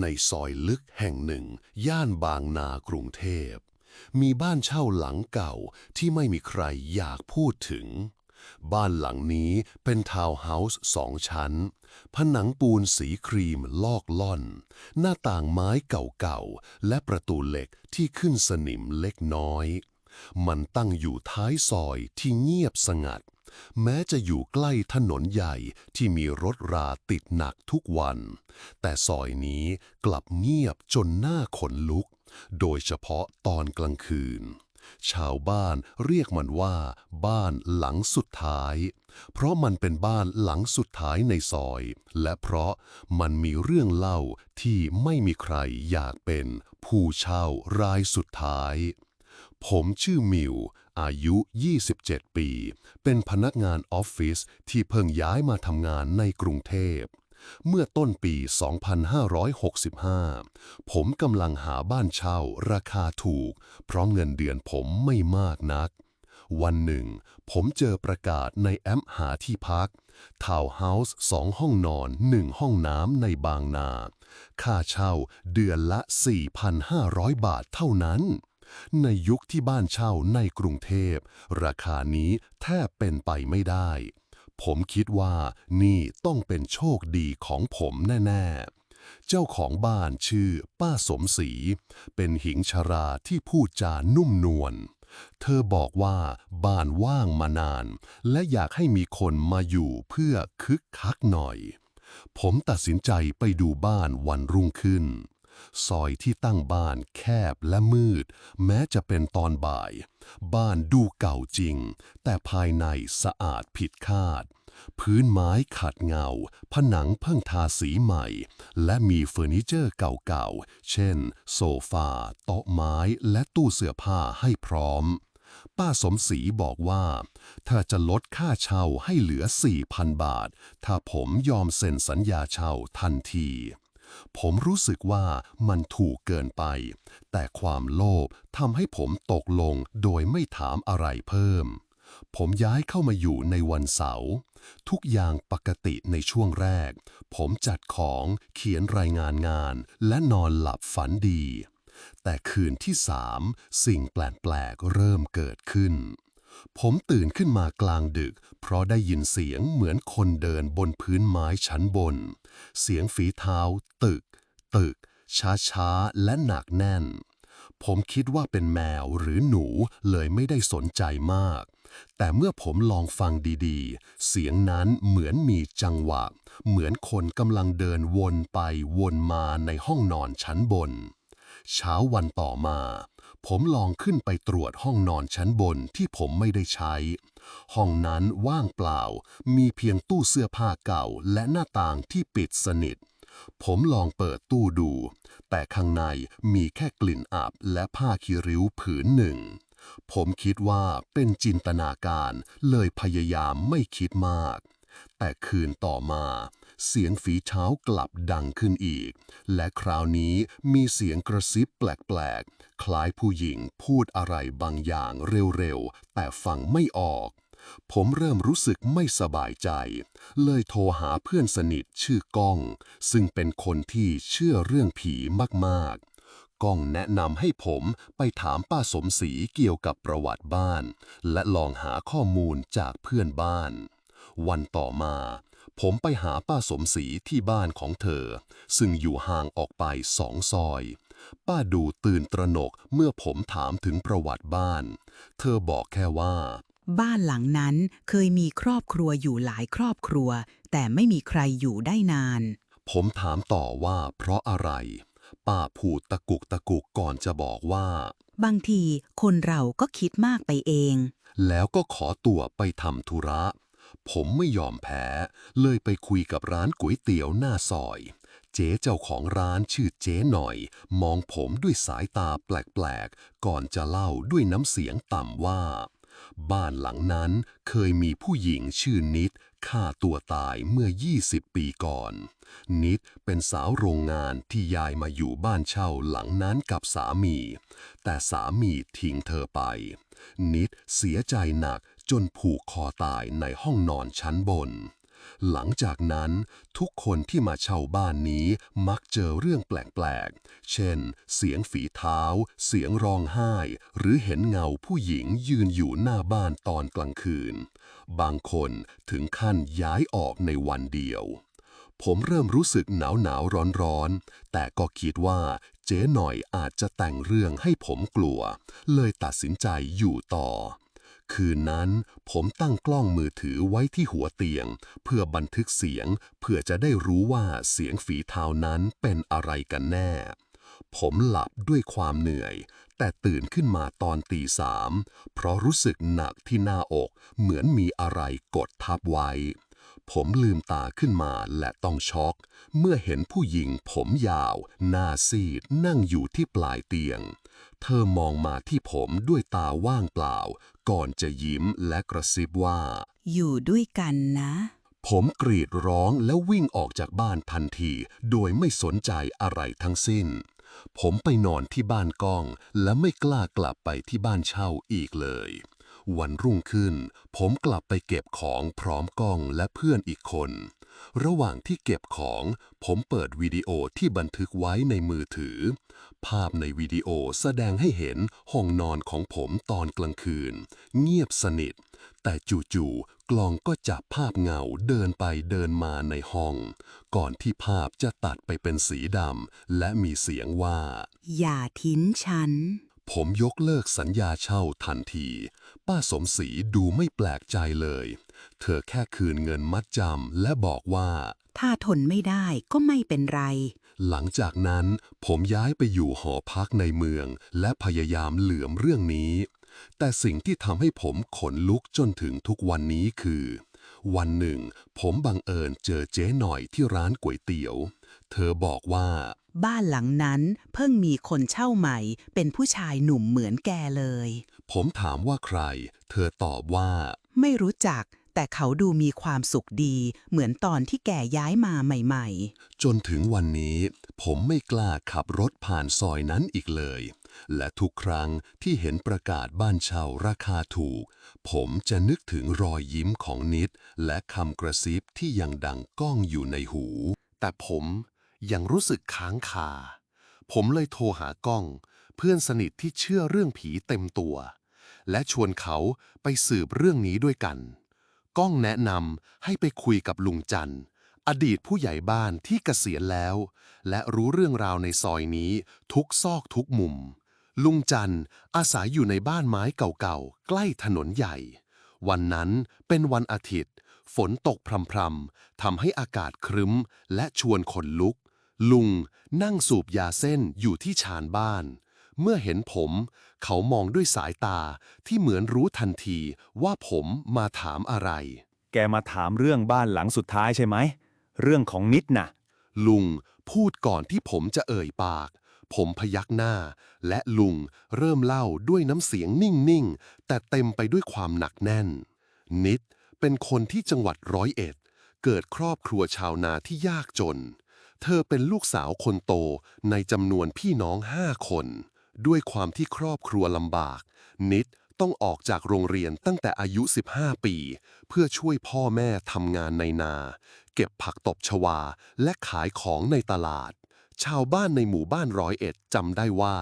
ในซอยลึกแห่งหนึ่ง ย่านบางนากรุงเทพ มีบ้านเช่าหลังเก่าที่ไม่มีใครอยากพูดถึง บ้านหลังนี้เป็นทาวน์เฮาส์สองชั้น ผนังปูนสีครีมลอกล่อน หน้าต่างไม้เก่าๆ และประตูเหล็กที่ขึ้นสนิมเล็กน้อย มันตั้งอยู่ท้ายซอยที่เงียบสงัด แม้จะอยู่ใกล้ถนนใหญ่ที่มีรถราติดหนักทุกวัน แต่ซอยนี้กลับเงียบจนหน้าขนลุก โดยเฉพาะตอนกลางคืน ชาวบ้านเรียกมันว่า บ้านหลังสุดท้าย เพราะมันเป็นบ้านหลังสุดท้ายในซอย และเพราะมันมีเรื่องเล่าที่ไม่มีใครอยากเป็นผู้เช่ารายสุดท้ายผมชื่อมิว อายุ 27 ปี เป็นพนักงานออฟฟิศที่เพิ่งย้ายมาทำงานในกรุงเทพ เมื่อต้นปี 2565 ผมกำลังหาบ้านเช่าราคาถูก เพราะเงินเดือนผมไม่มากนัก วันหนึ่ง ผมเจอประกาศในแอปหาที่พักทาวน์เฮาส์สองห้องนอนหนึ่งห้องน้ำในบางนา ค่าเช่าเดือนละ 4,500 บาทเท่านั้น ในยุคที่บ้านเช่าในกรุงเทพ ราคานี้แทบเป็นไปไม่ได้ ผมคิดว่านี่ต้องเป็นโชคดีของผมแน่ ๆเจ้าของบ้านชื่อป้าสมศรีเป็นหญิงชราที่พูดจานุ่มนวล เธอบอกว่าบ้านว่างมานาน และอยากให้มีคนมาอยู่เพื่อคึกคักหน่อย ผมตัดสินใจไปดูบ้านวันรุ่งขึ้น ซอยที่ตั้งบ้านแคบและมืด แม้จะเป็นตอนบ่าย บ้านดูเก่าจริง แต่ภายในสะอาดผิดคาด พื้นไม้ขัดเงา ผนังเพิ่งทาสีใหม่ และมีเฟอร์นิเจอร์เก่าๆ เช่น โซฟา โต๊ะไม้และตู้เสื้อผ้าให้พร้อมป้าสมศรีบอกว่าเธอจะลดค่าเช่าให้เหลือ 4,000 บาท ถ้าผมยอมเซ็นสัญญาเช่าทันที ผมรู้สึกว่ามันถูกเกินไป แต่ความโลภทำให้ผมตกลงโดยไม่ถามอะไรเพิ่ม ผมย้ายเข้ามาอยู่ในวันเสาร์ทุกอย่างปกติในช่วงแรก ผมจัดของเขียนรายงานงาน และนอนหลับฝันดี แต่คืนที่สามสิ่งแปลกๆเริ่มเกิดขึ้น ผมตื่นขึ้นมากลางดึก เพราะได้ยินเสียงเหมือนคนเดินบนพื้นไม้ชั้นบน เสียงฝีเท้า ตึก ตึก ช้าๆ และหนักแน่น ผมคิดว่าเป็นแมวหรือหนูเลยไม่ได้สนใจมาก แต่เมื่อผมลองฟังดีๆ เสียงนั้นเหมือนมีจังหวะ เหมือนคนกำลังเดินวนไปวนมาในห้องนอนชั้นบน เช้าวันต่อมา ผมลองขึ้นไปตรวจห้องนอนชั้นบนที่ผมไม่ได้ใช้ ห้องนั้นว่างเปล่า มีเพียงตู้เสื้อผ้าเก่าและหน้าต่างที่ปิดสนิท ผมลองเปิดตู้ดู แต่ข้างในมีแค่กลิ่นอับและผ้าคีริ้วผืนหนึ่ง ผมคิดว่าเป็นจินตนาการเลยพยายามไม่คิดมาก แต่คืนต่อมา เสียงฝีเท้ากลับดังขึ้นอีก และคราวนี้มีเสียงกระซิบแปลกๆ คล้ายผู้หญิงพูดอะไรบางอย่างเร็วๆ แต่ฟังไม่ออก ผมเริ่มรู้สึกไม่สบายใจ เลยโทรหาเพื่อนสนิทชื่อก้อง ซึ่งเป็นคนที่เชื่อเรื่องผีมากๆก้องแนะนำให้ผมไปถามป้าสมศรีเกี่ยวกับประวัติบ้าน และลองหาข้อมูลจากเพื่อนบ้าน วันต่อมา ผมไปหาป้าสมศรีที่บ้านของเธอ ซึ่งอยู่ห่างออกไปสองซอย ป้าดูตื่นตระหนกเมื่อผมถามถึงประวัติบ้าน เธอบอกแค่ว่า บ้านหลังนั้นเคยมีครอบครัวอยู่หลายครอบครัว แต่ไม่มีใครอยู่ได้นาน ผมถามต่อว่าเพราะอะไร ป้าพูดตะกุกตะกุกก่อนจะบอกว่า บางทีคนเราก็คิดมากไปเอง แล้วก็ขอตัวไปทำธุระ ผมไม่ยอมแพ้ เลยไปคุยกับร้านก๋วยเตี๋ยวหน้าซอย เจ๊เจ้าของร้านชื่อเจ๊หน่อย มองผมด้วยสายตาแปลกๆ ก่อนจะเล่าด้วยน้ำเสียงต่ำว่า บ้านหลังนั้นเคยมีผู้หญิงชื่อนิดฆ่าตัวตายเมื่อ 20 ปีก่อน นิดเป็นสาวโรงงานที่ย้ายมาอยู่บ้านเช่าหลังนั้นกับสามี แต่สามีทิ้งเธอไป นิดเสียใจหนักจนผูกคอตายในห้องนอนชั้นบน หลังจากนั้นทุกคนที่มาเช่าบ้านนี้มักเจอเรื่องแปลกๆ เช่น เสียงฝีเท้า เสียงร้องไห้ หรือเห็นเงาผู้หญิงยืนอยู่หน้าบ้านตอนกลางคืน บางคนถึงขั้นย้ายออกในวันเดียว ผมเริ่มรู้สึกหนาวหนาวร้อนร้อนๆแต่ก็คิดว่าเจ๊หน่อยอาจจะแต่งเรื่องให้ผมกลัว เลยตัดสินใจอยู่ต่อ คืนนั้นผมตั้งกล้องมือถือไว้ที่หัวเตียง เพื่อบันทึกเสียง เพื่อจะได้รู้ว่าเสียงฝีเท้านั้นเป็นอะไรกันแน่ ผมหลับด้วยความเหนื่อย แต่ตื่นขึ้นมาตอนตีสามเพราะรู้สึกหนักที่หน้าอกเหมือนมีอะไรกดทับไว้ ผมลืมตาขึ้นมาและต้องช็อก เมื่อเห็นผู้หญิงผมยาว หน้าซีดนั่งอยู่ที่ปลายเตียง เธอมองมาที่ผมด้วยตาว่างเปล่า ก่อนจะยิ้มและกระซิบว่า อยู่ด้วยกันนะ ผมกรีดร้องแล้ววิ่งออกจากบ้านทันที โดยไม่สนใจอะไรทั้งสิ้น ผมไปนอนที่บ้านก้อง และไม่กล้ากลับไปที่บ้านเช่าอีกเลย วันรุ่งขึ้น ผมกลับไปเก็บของพร้อมกล้องและเพื่อนอีกคน ระหว่างที่เก็บของ ผมเปิดวิดีโอที่บันทึกไว้ในมือถือ ภาพในวิดีโอแสดงให้เห็นห้องนอนของผมตอนกลางคืน เงียบสนิท แต่จู่ๆกล้องก็จับภาพเงาเดินไปเดินมาในห้อง ก่อนที่ภาพจะตัดไปเป็นสีดำและมีเสียงว่า อย่าทิ้งฉัน ผมยกเลิกสัญญาเช่าทันที ป้าสมศรีดูไม่แปลกใจเลย เธอแค่คืนเงินมัดจำและบอกว่า ถ้าทนไม่ได้ก็ไม่เป็นไร หลังจากนั้นผมย้ายไปอยู่หอพักในเมือง และพยายามเหลื่อมเรื่องนี้ แต่สิ่งที่ทำให้ผมขนลุกจนถึงทุกวันนี้คือ วันหนึ่ง ผมบังเอิญเจอเจ๊หน่อยที่ร้านก๋วยเตี๋ยว เธอบอกว่า บ้านหลังนั้นเพิ่งมีคนเช่าใหม่ เป็นผู้ชายหนุ่มเหมือนแกเลย ผมถามว่าใคร เธอตอบว่า ไม่รู้จัก แต่เขาดูมีความสุขดี เหมือนตอนที่แกย้ายมาใหม่ จนถึงวันนี้ ผมไม่กล้าขับรถผ่านซอยนั้นอีกเลย และทุกครั้งที่เห็นประกาศบ้านเช่าราคาถูก ผมจะนึกถึงรอยยิ้มของนิด และคำกระซิบที่ยังดังก้องอยู่ในหู แต่ผม ยังรู้สึกค้างคา ผมเลยโทรหาก้อง เพื่อนสนิทที่เชื่อเรื่องผีเต็มตัว และชวนเขาไปสืบเรื่องนี้ด้วยกัน ก้องแนะนำให้ไปคุยกับลุงจันอดีตผู้ใหญ่บ้านที่เกษียณแล้ว และรู้เรื่องราวในซอยนี้ทุกซอกทุกมุม ลุงจันอาศัยอยู่ในบ้านไม้เก่าๆ ใกล้ถนนใหญ่ วันนั้นเป็นวันอาทิตย์ ฝนตกพรำๆทำให้อากาศครึ้ม และชวนขนลุก ลุงนั่งสูบยาเส้นอยู่ที่ชานบ้าน เมื่อเห็นผม เขามองด้วยสายตาที่เหมือนรู้ทันทีว่าผมมาถามอะไร แกมาถามเรื่องบ้านหลังสุดท้ายใช่ไหม เรื่องของนิดน่ะ ลุงพูดก่อนที่ผมจะเอ่ยปาก ผมพยักหน้า และลุงเริ่มเล่าด้วยน้ำเสียงนิ่ง ๆ แต่เต็มไปด้วยความหนักแน่น นิดเป็นคนที่จังหวัดร้อยเอ็ด เกิดครอบครัวชาวนาที่ยากจน เธอเป็นลูกสาวคนโตในจำนวนพี่น้องห้าคน ด้วยความที่ครอบครัวลำบาก นิดต้องออกจากโรงเรียนตั้งแต่อายุ 15 ปี เพื่อช่วยพ่อแม่ทำงานในนา เก็บผักตบชวาและขายของในตลาด ชาวบ้านในหมู่บ้านร้อยเอ็ดจำได้ว่า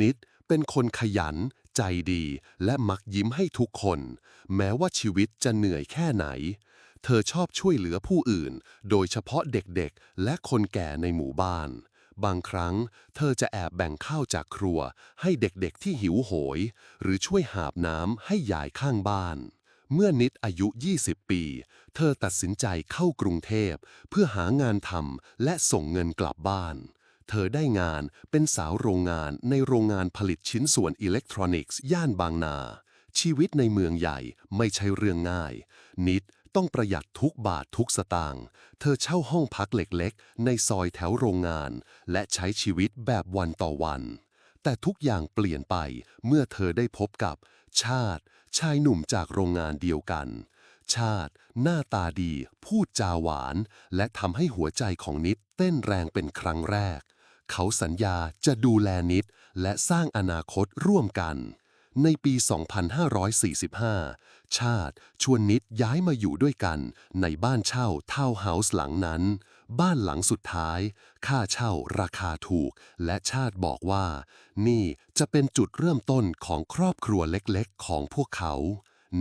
นิดเป็นคนขยัน ใจดี และมักยิ้มให้ทุกคน แม้ว่าชีวิตจะเหนื่อยแค่ไหน เธอชอบช่วยเหลือผู้อื่น โดยเฉพาะเด็กๆ และคนแก่ในหมู่บ้าน บางครั้ง เธอจะแอบแบ่งข้าวจากครัว ให้เด็กๆที่หิวโหย หรือช่วยหาบน้ำให้ยายข้างบ้าน เมื่อนิดอายุ 20 ปี เธอตัดสินใจเข้ากรุงเทพ เพื่อหางานทำและส่งเงินกลับบ้านเธอได้งานเป็นสาวโรงงานในโรงงานผลิตชิ้นส่วนอิเล็กทรอนิกส์ ย่านบางนา ชีวิตในเมืองใหญ่ไม่ใช่เรื่องง่าย นิด ต้องประหยัดทุกบาททุกสตางค์ เธอเช่าห้องพักเล็กๆ ในซอยแถวโรงงาน และใช้ชีวิตแบบวันต่อวัน แต่ทุกอย่างเปลี่ยนไปเมื่อเธอได้พบกับ ชาติ ชายหนุ่มจากโรงงานเดียวกัน ชาติ หน้าตาดี พูดจาหวาน และทำให้หัวใจของนิดเต้นแรงเป็นครั้งแรก เขาสัญญาจะดูแลนิดและสร้างอนาคตร่วมกัน ในปี 2545 ชาติชวนนิดย้ายมาอยู่ด้วยกันในบ้านเช่าทาวน์เฮาส์หลังนั้น บ้านหลังสุดท้าย ค่าเช่าราคาถูก และชาติบอกว่า นี่จะเป็นจุดเริ่มต้นของครอบครัวเล็กๆ ของพวกเขา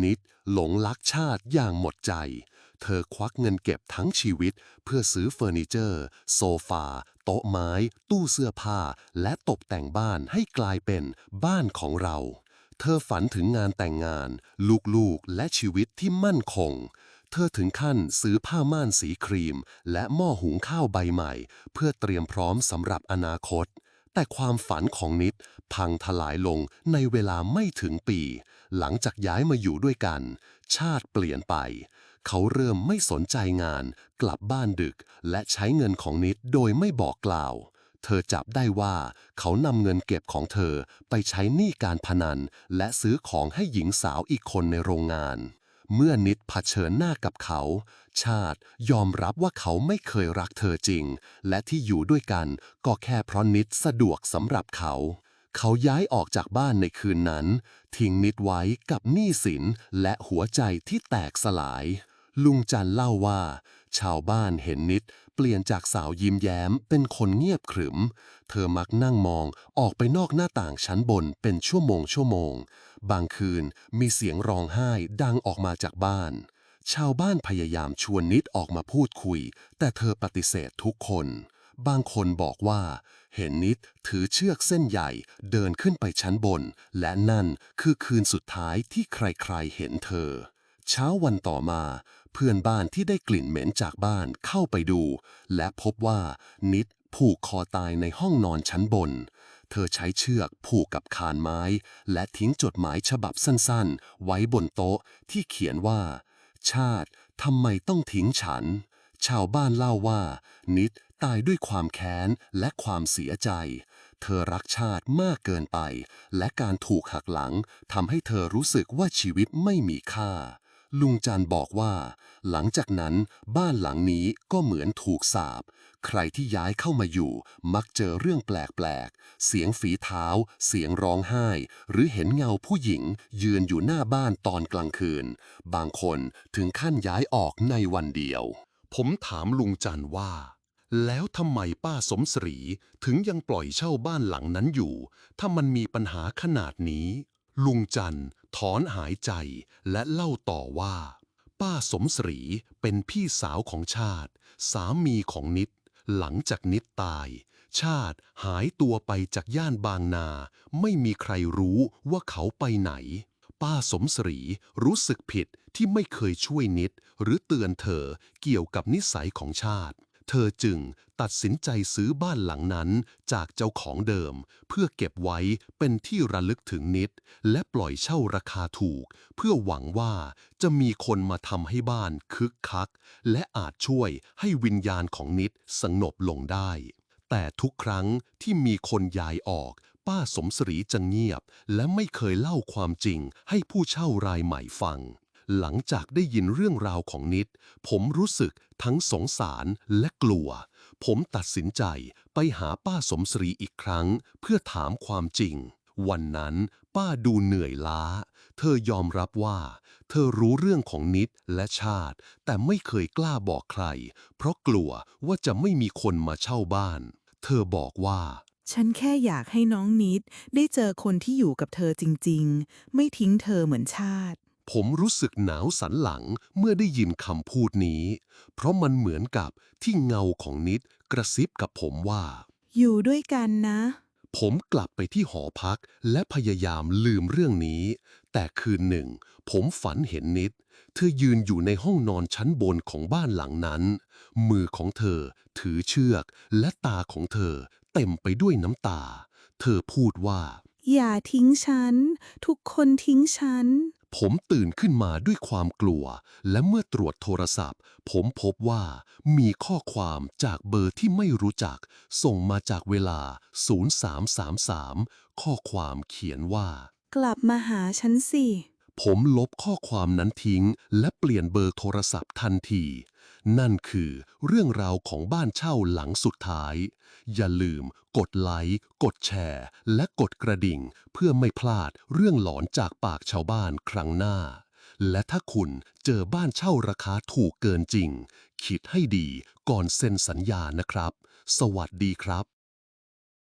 นิดหลงรักชาติอย่างหมดใจ เธอควักเงินเก็บทั้งชีวิต เพื่อซื้อเฟอร์นิเจอร์ โซฟาโต๊ะไม้ ตู้เสื้อผ้า และตกแต่งบ้านให้กลายเป็นบ้านของเรา เธอฝันถึงงานแต่งงาน ลูกๆ และชีวิตที่มั่นคง เธอถึงขั้นซื้อผ้าม่านสีครีม และหม้อหุงข้าวใบใหม่ เพื่อเตรียมพร้อมสำหรับอนาคต แต่ความฝันของนิดพังทลายลงในเวลาไม่ถึงปี หลังจากย้ายมาอยู่ด้วยกัน ชาติเปลี่ยนไป เขาเริ่มไม่สนใจงาน กลับบ้านดึก และใช้เงินของนิดโดยไม่บอกกล่าว เธอจับได้ว่าเขานำเงินเก็บของเธอไปใช้หนี้การพนัน และซื้อของให้หญิงสาวอีกคนในโรงงาน เมื่อนิดเผชิญหน้ากับเขา ชาติยอมรับว่าเขาไม่เคยรักเธอจริง และที่อยู่ด้วยกันก็แค่เพราะนิดสะดวกสำหรับเขาเขาย้ายออกจากบ้านในคืนนั้น ทิ้งนิดไว้กับหนี้สินและหัวใจที่แตกสลาย ลุงจันเล่าว่า ชาวบ้านเห็นนิด เปลี่ยนจากสาวยิ้มแย้มเป็นคนเงียบขรึม เธอมักนั่งมองออกไปนอกหน้าต่างชั้นบนเป็นชั่วโมงชั่วโมง บางคืนมีเสียงร้องไห้ดังออกมาจากบ้าน ชาวบ้านพยายามชวนนิดออกมาพูดคุย แต่เธอปฏิเสธทุกคน บางคนบอกว่า เห็นนิดถือเชือกเส้นใหญ่เดินขึ้นไปชั้นบน และนั่นคือคืนสุดท้ายที่ใครๆเห็นเธอ เช้าวันต่อมา เพื่อนบ้านที่ได้กลิ่นเหม็นจากบ้านเข้าไปดู และพบว่านิดผูกคอตายในห้องนอนชั้นบน เธอใช้เชือกผูกกับคานไม้ และทิ้งจดหมายฉบับสั้นๆ ไว้บนโต๊ะที่เขียนว่า ชาติทำไมต้องทิ้งฉัน ชาวบ้านเล่าว่า นิดตายด้วยความแค้นและความเสียใจ เธอรักชาติมากเกินไป และการถูกหักหลังทำให้เธอรู้สึกว่าชีวิตไม่มีค่า ลุงจันบอกว่า หลังจากนั้นบ้านหลังนี้ก็เหมือนถูกสาปใครที่ย้ายเข้ามาอยู่ มักเจอเรื่องแปลกๆ เสียงฝีเท้า เสียงร้องไห้ หรือเห็นเงาผู้หญิง ยืนอยู่หน้าบ้านตอนกลางคืน บางคนถึงขั้นย้ายออกในวันเดียว ผมถามลุงจันว่า แล้วทำไมป้าสมศรีถึงยังปล่อยเช่าบ้านหลังนั้นอยู่ ถ้ามันมีปัญหาขนาดนี้ ลุงจันถอนหายใจและเล่าต่อว่า ป้าสมศรีเป็นพี่สาวของชาติ สามีของนิด หลังจากนิดตาย ชาติหายตัวไปจากย่านบางนา ไม่มีใครรู้ว่าเขาไปไหน ป้าสมศรีรู้สึกผิดที่ไม่เคยช่วยนิด หรือเตือนเธอเกี่ยวกับนิสัยของชาติ เธอจึงตัดสินใจซื้อบ้านหลังนั้นจากเจ้าของเดิม เพื่อเก็บไว้เป็นที่ระลึกถึงนิด และปล่อยเช่าราคาถูก เพื่อหวังว่าจะมีคนมาทำให้บ้านคึกคัก และอาจช่วยให้วิญญาณของนิดสงบลงได้ แต่ทุกครั้งที่มีคนย้ายออก ป้าสมศรีจะเงียบ และไม่เคยเล่าความจริงให้ผู้เช่ารายใหม่ฟัง หลังจากได้ยินเรื่องราวของนิด ผมรู้สึกทั้งสงสารและกลัว ผมตัดสินใจไปหาป้าสมศรีอีกครั้ง เพื่อถามความจริง วันนั้นป้าดูเหนื่อยล้า เธอยอมรับว่า เธอรู้เรื่องของนิดและชาติ แต่ไม่เคยกล้าบอกใคร เพราะกลัวว่าจะไม่มีคนมาเช่าบ้าน เธอบอกว่าฉันแค่อยากให้น้องนิดได้เจอคนที่อยู่กับเธอจริง ๆ ไม่ทิ้งเธอเหมือนชาติ ผมรู้สึกหนาวสันหลังเมื่อได้ยินคำพูดนี้ เพราะมันเหมือนกับที่เงาของนิดกระซิบกับผมว่า อยู่ด้วยกันนะ ผมกลับไปที่หอพักและพยายามลืมเรื่องนี้ แต่คืนหนึ่ง ผมฝันเห็นนิด เธอยืนอยู่ในห้องนอนชั้นบนของบ้านหลังนั้น มือของเธอถือเชือก และตาของเธอเต็มไปด้วยน้ำตา เธอพูดว่า อย่าทิ้งฉัน ทุกคนทิ้งฉัน ผมตื่นขึ้นมาด้วยความกลัว และเมื่อตรวจโทรศัพท์ ผมพบว่ามีข้อความจากเบอร์ที่ไม่รู้จัก ส่งมาจากเวลา 0333 ข้อความเขียนว่า กลับมาหาฉันสิ ผมลบข้อความนั้นทิ้ง และเปลี่ยนเบอร์โทรศัพท์ทันที นั่นคือเรื่องราวของบ้านเช่าหลังสุดท้าย อย่าลืมกดไลค์ กดแชร์ และกดกระดิ่ง เพื่อไม่พลาดเรื่องหลอนจากปากชาวบ้านครั้งหน้า และถ้าคุณเจอบ้านเช่าราคาถูกเกินจริง คิดให้ดีก่อนเซ็นสัญญานะครับ สวัสดีครับ